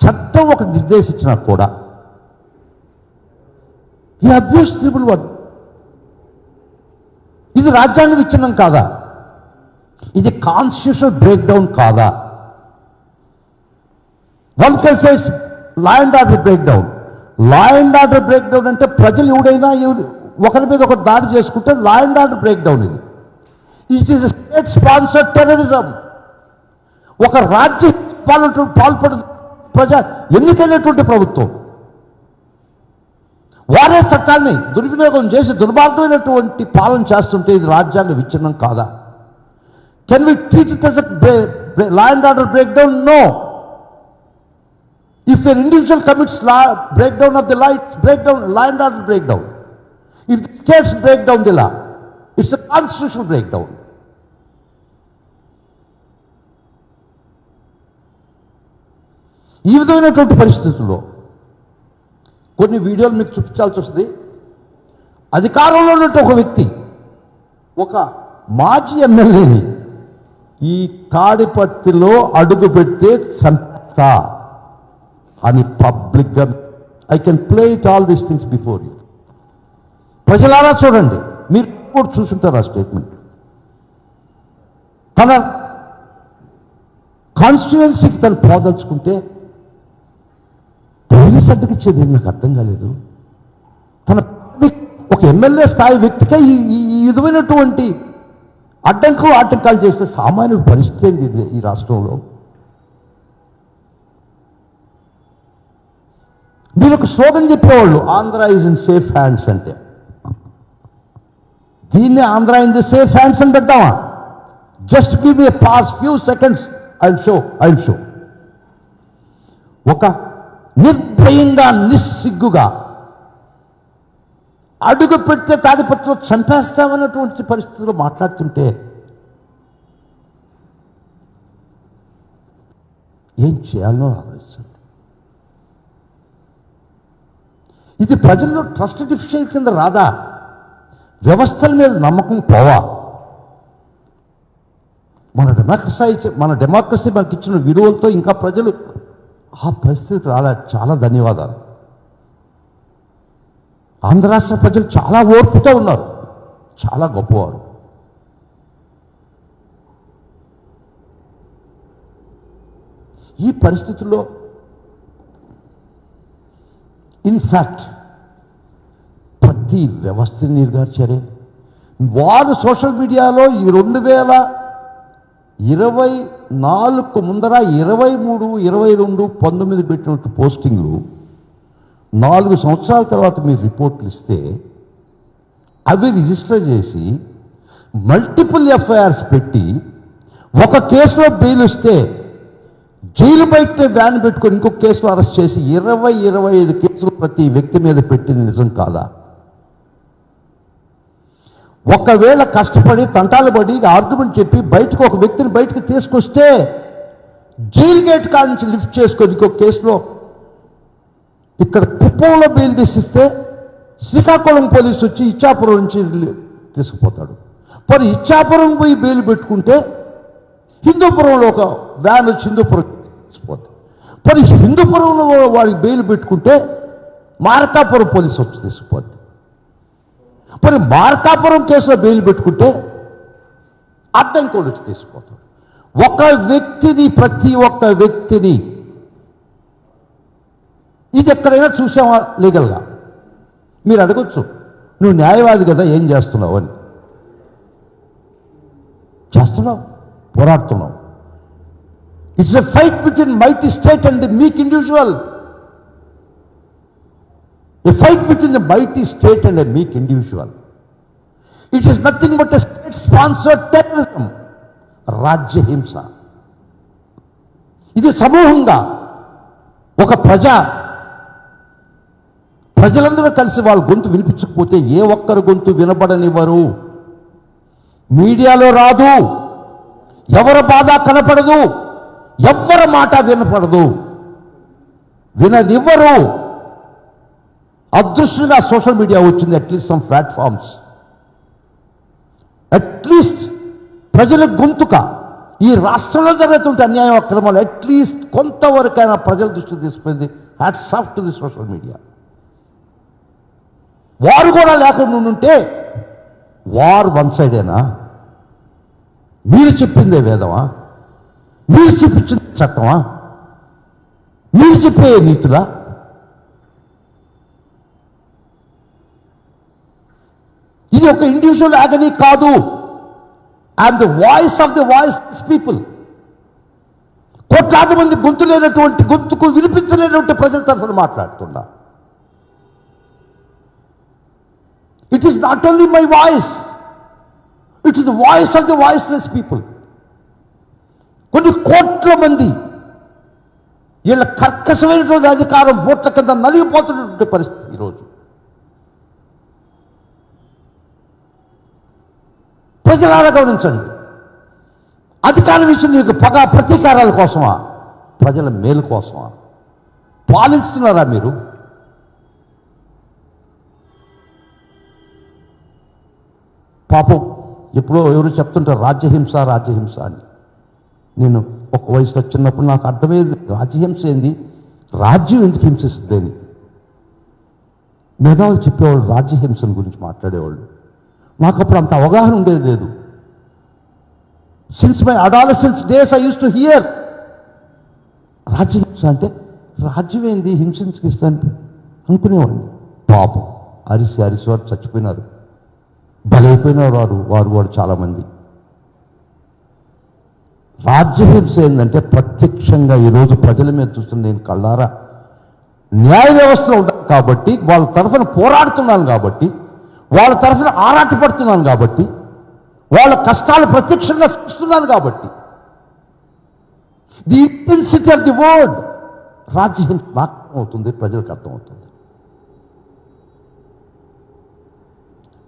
చట్టం ఒక నిర్దేశించినా కూడా ఈ అబ్యూస్ ట్రిపుల్ వన్ ఇది రాజ్యాంగ విచ్ఛిన్నం కాదా? ఇది కాన్స్టిట్యూషన్ బ్రేక్ డౌన్ కాదా? One can sides law and order break down law and order break down అంటే ప్రజలు ఎవడైనా ఒకరి మీద ఒకరు దాడి చేసుకుంటే law and order break down ఇది. It is state sponsored terrorism ఒక రాజ్య పాల్పడుతుంది ప్రజా ఎన్నికైనటువంటి ప్రభుత్వం. వారే చట్టాన్ని దుర్వినియోగం చేసి దుర్మార్గమైనటువంటి పాలన చేస్తుంటే ఇది రాజ్యాంగ విచ్ఛిన్నం కాదా? Can we treat it as law and order break down no if an individual commits law break down of the light break down law and order break down if the states break down the law it's constitution break down ఈ విధమైనటువంటి పరిస్థితుల్లో కొన్ని వీడియోలు మీకు చూపించాల్సి వస్తుంది. అధికారంలో ఉన్నట్టు ఒక వ్యక్తి ఒక మాజీ ఎమ్మెల్యేని ఈ తాడిపత్తిలో అడుగు పెడితే చంపేస్తా అని పబ్లిక్గా I can play it all these things before you. ప్రజలారా చూడండి మీరు కూడా చూసుంటారు ఆ స్టేట్మెంట్? తన కాన్స్టిట్యువెన్సీకి తను పోదలుచుకుంటే పోలీస్ అడ్డకిచ్చేది నాకు అర్థం కాలేదు. తన ఒక ఎమ్మెల్యే స్థాయి వ్యక్తికే ఈ విధమైనటువంటి అడ్డంకు ఆటంకాలు చేస్తే సామాన్యుడు పరిస్థితి ఏంది ఈ రాష్ట్రంలో? మీరు ఒక స్లోగన్ చెప్పేవాళ్ళు Andhra is in safe hands అంటే. దీన్ని Andhra in the safe hands అని పెట్టామా just give me pass few seconds I show I show ఒక నిర్భయంగా నిస్సిగ్గుగా అడుగు పెడితే తాడిపత్రిలో చంపేస్తామన్నటువంటి పరిస్థితుల్లో మాట్లాడుతుంటే ఏం చేయాలో ఆలోచించండి ఇది ప్రజల్లో ట్రస్ట్ డిఫిషియన్ కింద రాదా? వ్యవస్థల మీద నమ్మకం పోవా? మన డెమోక్రసీ మన డెమోక్రసీ మనకి ఇచ్చిన విలువలతో ఇంకా ప్రజలు ఆ పరిస్థితి రాలే. చాలా ధన్యవాదాలు. ఆంధ్ర రాష్ట్ర ప్రజలు చాలా ఓర్పుతో ఉన్నారు. చాలా గొప్పవారు. ఈ పరిస్థితుల్లో ఇన్ఫ్యాక్ట్ ప్రతి వ్యవస్థని నిర్గార్చారే. వారు సోషల్ మీడియాలో ఈ రెండు వేల ఇరవై నాలుగు ముందర ఇరవై మూడు ఇరవై రెండు పంతొమ్మిది పెట్టినట్టు పోస్టింగ్లు. నాలుగు సంవత్సరాల తర్వాత మీరు రిపోర్ట్లు ఇస్తే అవి రిజిస్టర్ చేసి మల్టిపుల్ ఎఫ్ఐఆర్స్ పెట్టి ఒక కేసులో బెయిల్ ఇస్తే జైలు బయట బ్యాన్ పెట్టుకొని ఇంకొక కేసులో అరెస్ట్ చేసి ఇరవై ఇరవై ఐదు కేసులు ప్రతి వ్యక్తి మీద పెట్టింది నిజం కాదా? ఒకవేళ కష్టపడి తంటాలు పడి ఆర్గ్యుమెంట్ చెప్పి బయటకు ఒక వ్యక్తిని బయటకు తీసుకొస్తే జైలు గేట్ కాడ నుంచి లిఫ్ట్ చేసుకొని ఇంకొక కేసులో ఇక్కడ కుప్పంలో బెయిల్ తీసిస్తే శ్రీకాకుళం పోలీసు వచ్చి ఇచ్చాపురం నుంచి తీసుకుపోతాడు. మరి ఇచ్చాపురం పోయి బెయిల్ పెట్టుకుంటే హిందూపురంలో ఒక వ్యాన్ వచ్చి హిందూపురం తీసుకుపోతుంది మరి హిందూపురంలో వాడికి బెయిల్ పెట్టుకుంటే మారకాపురం పోలీసు వచ్చి తీసుకుపోద్ది మరి మార్కాపురం కేసులో బెయిల్ పెట్టుకుంటే అర్థం కూడా వచ్చి తీసుకుపోతాడు ఒక వ్యక్తిని ప్రతి ఒక్క వ్యక్తిని ఇది ఎక్కడైనా చూసావా లీగల్గా? మీరు అడగొచ్చు. నువ్వు న్యాయవాది కదా ఏం చేస్తున్నావు అని. చేస్తున్నావు పోరాడుతున్నావు. It's a fight between mighty state and మీకు meek individual a fight between the mighty state and a meek individual it is nothing but a state sponsored terrorism రాజ్యహింస ఇది సమూహంగా ఒక ప్రజ. ప్రజలందరూ కలిసి వాళ్ళ గొంతు వినిపించకపోతే ఏ ఒక్కరు గొంతు వినబడనివ్వరు. మీడియాలో రాదు. ఎవరి బాధ కనపడదు. ఎవ్వరి మాట వినపడదు. విననివ్వరు. అదృష్టంగా సోషల్ మీడియా వచ్చింది at least some platforms at least ప్రజల గొంతుక ఈ రాష్ట్రంలో జరుగుతుంటే అన్యాయం అక్రమాలు అట్లీస్ట్ కొంతవరకైనా ప్రజల దృష్టికి తీసుకుంది hats off to the social media వారు కూడా లేకుండా ఉంటే వార్ వన్ సైడేనా మీరు చెప్పిందే వేదమా? మీరు చూపించింది చట్టమా? మీరు చెప్పే నీతులా? ఇది ఒక ఇండివిజువల్ యాగనీ కాదు. I'm the voice of the voice people కోట్లాది మంది గొంతు లేనటువంటి గొంతుకు వినిపించలేనటువంటి ప్రజల తరఫున మాట్లాడుతున్నా. It is not only my voice it is the voice of the voiceless people కొన్ని కోట్ల మంది వీళ్ళ కర్కశమైనటువంటి అధికారం బోట్ల కింద నలిగిపోతున్నటువంటి పరిస్థితి ఈరోజు. ప్రజలారా గమనించండి. అధికారం ఇచ్చిన మీకు పగ ప్రతీకారాల కోసమా? ప్రజల మేలు కోసమా? పాలిస్తున్నారా మీరు? పాపం ఎప్పుడో ఎవరు చెప్తుంటారు రాజ్యహింస రాజ్యహింస అని. నేను ఒక వయసులో చిన్నప్పుడు నాకు అర్థమయ్యేది రాజ్యహింస ఏంది? రాజ్యం ఎందుకు హింసిస్తుంది అని. మేధావులు చెప్పేవాళ్ళు రాజ్యహింసను గురించి మాట్లాడేవాళ్ళు. నాకు అప్పుడు అంత అవగాహన ఉండేది లేదు. Since my adolescence days I use to hear రాజ్యహింస అంటే రాజ్యం ఏంది హింసించకిస్తాను అనుకునేవాడిని. పాపం. అరిసి అరిసి వారు చచ్చిపోయినారు. బలైపోయినారు వారు వారు వాడు చాలామంది. రాజ్యహింస ఏంటంటే ప్రత్యక్షంగా ఈరోజు ప్రజల మీద చూస్తున్న నేను కళ్ళారా? న్యాయ వ్యవస్థలో ఉంటాను కాబట్టి వాళ్ళ తరఫున పోరాడుతున్నాను కాబట్టి వాళ్ళ తరఫున ఆరాటపడుతున్నాను కాబట్టి వాళ్ళ కష్టాలు ప్రత్యక్షంగా చూస్తున్నాను కాబట్టి. The intensity of the word రాజ్యం నాకు అవుతుంది ప్రజలకు అర్థమవుతుంది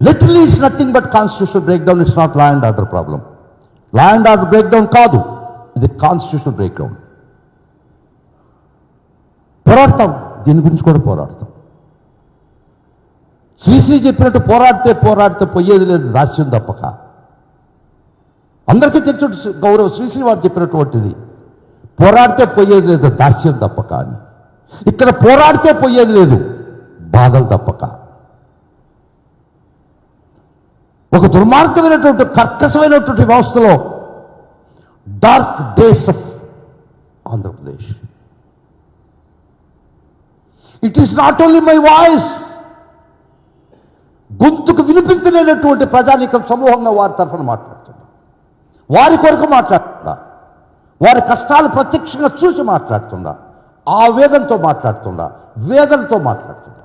literally it's nothing but constitution break down it's not law and order problem law and order break down కాదు ఇది కాన్స్టిట్యూషన్ బ్రేక్ డౌన్ పోరాడతాం దీని గురించి కూడా పోరాడతాం. శ్రీశ్రీ చెప్పినట్టు పోరాడితే పోరాడితే పోయేది లేదు దాస్యం తప్పక. అందరికీ తెలిసి గౌరవ శ్రీశ్రీ వారు చెప్పినటువంటిది. పోరాడితే పోయేది లేదు దాస్యం తప్పక అని. ఇక్కడ పోరాడితే పోయేది లేదు బాధలు తప్పక. ఒక దుర్మార్గమైనటువంటి కర్కశమైనటువంటి వ్యవస్థలో dark days of Andhra Pradesh. It is not only my voice గొంతుకు వినిపించలేనటువంటి ప్రజానీకం సమూహంగా వారి తరఫున మాట్లాడుతున్నా. వారి కొరకు మాట్లాడుతున్నా. వారి కష్టాలు ప్రత్యక్షంగా చూసి మాట్లాడుతున్నా. ఆ వేదంతో మాట్లాడుతున్నా. వేదనతో మాట్లాడుతున్నా.